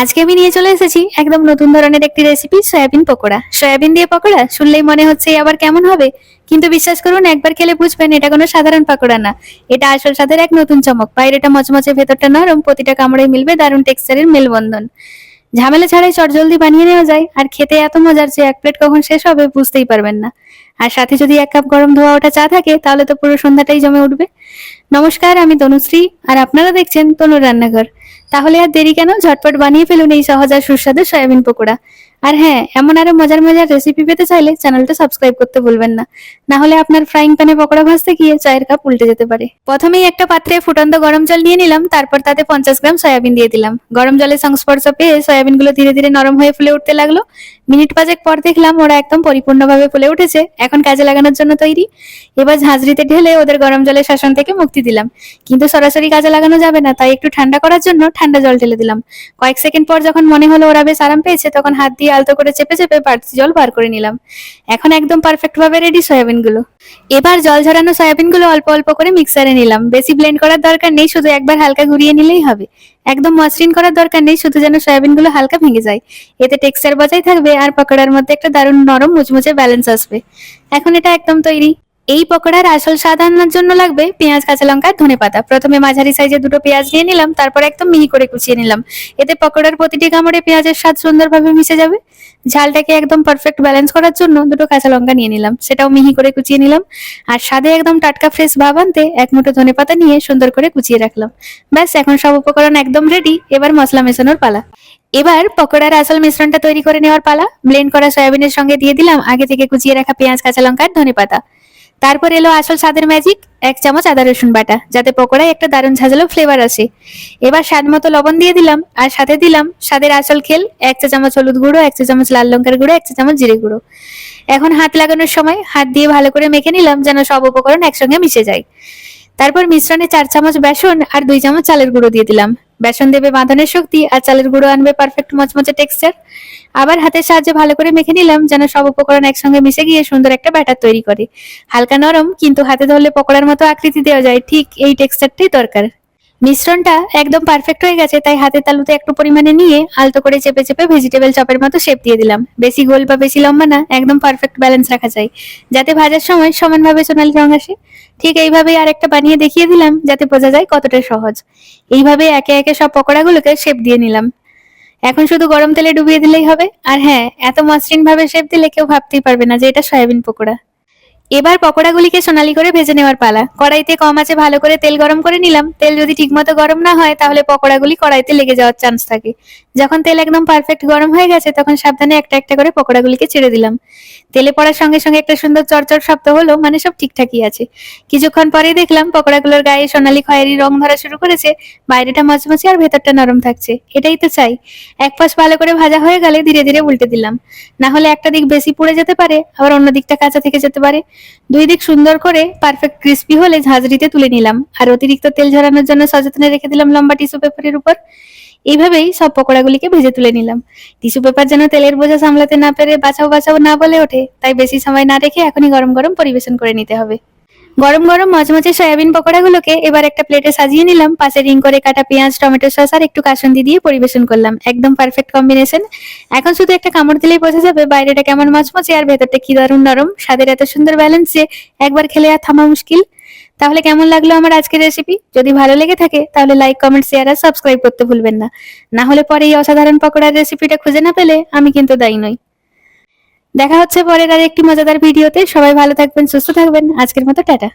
আজকে আমি নিয়ে চলে এসেছি একদম নতুন ধরনের একটি রেসিপি সয়াবিন পকোড়া। সয়াবিন দিয়ে পকোড়া শুনলেই মনে হচ্ছে আবার কেমন হবে। কিন্তু বিশ্বাস করুন, একবার খেলে বুঝবেন এটা কোনো সাধারণ পাকোড়া না। এটা আসল স্বাদের এক নতুন চমক। বাইরেটা মচমচে ভেতরটা নরম, প্রতিটা কামড়ে মিলবে দারুণ টেক্সচারের মেলবন্ধন। ঝামেলা ছাড়াই চটজলদি বানিয়ে নেওয়া যায়। আর খেতে এত মজার যে এক প্লেট কখন শেষ হবে বুঝতেই পারবেন না। আর সাথে যদি এক কাপ গরম ধোয়া ওটা চা থাকে, তাহলে তো পুরো সন্ধ্যাটাই জমে উঠবে। নমস্কার, আমি তনুশ্রী। আর আপনারা দেখছেন তনুর রান্নাঘর। তাহলে আর দেরি কেন? ঝটপট বানিয়ে ফেলুন এই সহজ আর সুস্বাদু সয়াবিন পকোড়া। আর হ্যাঁ এমন আরও মজার মজার রেসিপি পেতে চাইলে চ্যানেলটা সাবস্ক্রাইব করতে ভুলবেন না। না হলে আপনার ফ্রাইং প্যানে পকোড়া ভাজতে গিয়ে চায়ের কাপ উল্টে যেতে পারে। প্রথমেই একটা পাত্রে ফুটন্ত গরম জল নিয়ে নিলাম, তারপর তাতে পঞ্চাশ গ্রাম সয়াবিন দিয়ে দিলাম। গরম জলের সংস্পর্শ পেয়ে সয়াবিনগুলো ধীরে ধীরে নরম হয়ে ফুলে উঠতে লাগল। মিনিট পাঁচেক পর দেখলাম ওরা একদম পরিপূর্ণভাবে ফুলে উঠেছে, এখন কাজে লাগানোর জন্য তৈরি। এবার ঝাঁঝরিতে ঢেলে ওদের গরম জলের শাসন থেকে মুক্তি দিলাম। কিন্তু সরাসরি কাজে লাগানো যাবে না, তাই একটু ঠান্ডা করার জন্য ঠান্ডা জল ঢেলে দিলাম। কয়েক সেকেন্ড পর যখন মনে হলো ওরা বেশ আরাম পেয়েছে, তখন হাত দিয়ে আলতো করে চেপে চেপে বাড়তি জল বার করে নিলাম। এখন একদম পারফেক্ট ভাবে রেডি সয়াবিনগুলো এবার জল ঝরানো সয়াবিনগুলো অল্প অল্প করে মিক্সারে নিলাম। বেশি ব্লেন্ড করার দরকার নেই, শুধু একবার হালকা ঘুরিয়ে নিলেই হবে। একদম মসৃণ করার দরকার নেই, শুধু যেন সয়াবিনগুলো হালকা ভেঙে যায়। এতে টেক্সচার বজায় থাকবে আর পকোড়ার মধ্যে একটা দারুণ নরম মুচমুচে ব্যালেন্স আসবে। এখন এটা একদম তৈরি। এই পকোড়ার আসল স্বাদ আনার জন্য লাগবে পেঁয়াজ, কাঁচা লঙ্কা, ধনে পাতা। প্রথমে মাঝারি সাইজে দুটো পেঁয়াজ নিয়ে নিলাম, তারপর একদম মিহি করে কুচিয়ে নিলাম। এতে পকোড়ার প্রতিটি কামড়ে পেঁয়াজের স্বাদ সুন্দরভাবে মিশে যাবে। ঝালটাকে একদম পারফেক্ট ব্যালেন্স করার জন্য দুটো কাঁচা লঙ্কা নিয়ে নিলাম। সেটাও মিহি করে কুচিয়ে নিলাম। আর স্বাদে একদম টাটকা ফ্রেশ ভাব আনতে এক মুঠো ধনে পাতা নিয়ে সুন্দর করে কুচিয়ে রাখলাম। ব্যাস, এখন সব উপকরণ একদম রেডি এবার মশলা মেশানোর পালা। এবার পকোড়ার আসল মিশ্রণটা তৈরি করে নেওয়ার পালা। ব্লেন্ড করা সয়াবিনের সঙ্গে দিয়ে দিলাম আগে থেকে কুচিয়ে রাখা পেঁয়াজ, কাঁচা লঙ্কা আর ধনে পাতা। তারপর এলো আসল স্বাদের ম্যাজিক এক চামচ আদা রসুন বাটা, যাতে পকোড়ায় একটা দারুণ ঝাঁঝালো ফ্লেভার আসে। এবার স্বাদ মতো লবণ দিয়ে দিলাম, আর সাথে দিলাম স্বাদের আসল খেল, এক চা চামচ হলুদ গুঁড়ো, এক চা চামচ লাল লঙ্কার গুঁড়ো, এক চা চামচ জিরে গুঁড়ো। এখন হাত লাগানোর সময় হাত দিয়ে ভালো করে মেখে নিলাম, যেন সব উপকরণ একসঙ্গে মিশে যায়। তারপর মিশ্রণে চার চামচ বেসন আর দুই চামচ চালের গুঁড়ো দিয়ে দিলাম। বেসন দেবে বাঁধনের শক্তি আর চালের গুঁড়ো আনবে পারফেক্ট মচমচে টেক্সচার আবার হাতের সাহায্যে ভালো করে মেখে নিলাম যেন সব উপকরণ একসঙ্গে মিশে গিয়ে সুন্দর একটা ব্যাটার তৈরি করে। হালকা নরম, কিন্তু হাতে ধরলে পকোড়ার মতো আকৃতি দেওয়া যায়, ঠিক এই টেক্সচারটাই দরকার। মিশ্রণটা একদম পারফেক্ট হয়ে গেছে, তাই হাতের তালুতে একটু পরিমাণে নিয়ে আলতো করে চেপে চেপে ভেজিটেবল চপের মতো শেপ দিয়ে দিলাম। বেশি গোল বা বেশি লম্বা না, একদম পারফেক্ট ব্যালেন্স রাখা যায়। যাতে ভাজার সময় সমানভাবে সোনালি রং আসে। ঠিক এইভাবেই আরেকটা বানিয়ে দেখিয়ে দিলাম, যাতে বোঝা যায় কতটা সহজ। এইভাবে একে একে সব পকোড়াগুলোকে শেপ দিয়ে নিলাম। এখন শুধু গরম তেলে ডুবিয়ে দিলেই হবে। আর হ্যাঁ এত মসৃণ ভাবে শেপ দিলে কেউ ভাবতেই পারবে না যে এটা সয়াবিন পকোড়া। এবার পকোড়াগুলিকে সোনালি করে ভেজে নেওয়ার পালা। কড়াইতে কম আছে ভালো করে তেল গরম করে নিলাম। তেল যদি ঠিকমতো গরম না হয়, তাহলে পকোড়াগুলি কড়াইতে লেগে যাওয়ার চান্স থাকে। যখন তেল একদম পারফেক্ট গরম হয়ে গেছে, তখন সাবধানে একটা একটা করে পকোড়াগুলিকে ছেড়ে দিলাম। তেলে পড়ার সঙ্গে সঙ্গে একটা সুন্দর চরচর শব্দ হলো মানে সব ঠিকঠাকই আছে। কিছুক্ষণ পরেই দেখলাম পকোড়াগুলোর গায়ে সোনালি খয়েরি রং ধরা শুরু করেছে। বাইরেটা মচমচে আর ভেতরটা নরম থাকছে। এটাই তো চাই। এক পাশ ভালো করে ভাজা হয়ে গেলে ধীরে ধীরে উল্টে দিলাম। না হলে একটা দিক বেশি পুড়ে যেতে পারে, আবার অন্য দিকটা কাঁচা থেকে যেতে পারে। দুই দিক সুন্দর করে পারফেক্ট ক্রিস্পি হলে ঝাঁঝরিতে তুলে নিলাম। আর অতিরিক্ত তেল ঝরানোর জন্য সচেতনে রেখে দিলাম লম্বা টিস্যু পেপারের উপর। এইভাবেই সব পকোড়াগুলিকে ভেজে তুলে নিলাম। টিস্যু পেপার যেন তেলের বোঝা সামলাতে না পেরে বাঁচাও বাঁচাও না বলে ওঠে, তাই বেশি সময় না রেখে এখনই গরম গরম পরিবেশন করে নিতে হবে। গরম গরম মচমচে সয়াবিন পকোড়াগুলোকে এবার একটা প্লেটে সাজিয়ে নিলাম। পাশে রিং করে কাটা পেঁয়াজ, টমেটো সস আর একটু কাসন্দি দিয়ে পরিবেশন করলাম। একদম পারফেক্ট কম্বিনেশন এখন শুধু একটা কামড় দিলেই বোঝা যাবে বাইরেটা কেমন মচমচে আর ভেতরটা কি দারুণ নরম। স্বাদের এত সুন্দর ব্যালেন্স যে একবার খেলে আর থামা মুশকিল। তাহলে কেমন লাগল আমার আজকের রেসিপি যদি ভালো লেগে থাকে, তাহলে লাইক কমেন্ট শেয়ার আর সাবস্ক্রাইব করতে ভুলবেন না। না হলে পরে এই অসাধারণ পকোড়ার রেসিপিটা খুঁজে না পেলে আমি কিন্তু দায়ী নই। দেখা হচ্ছে পরের আর একটি মজাদার ভিডিওতে। সবাই ভালো থাকবেন, সুস্থ থাকবেন। আজকের মতো টাটা।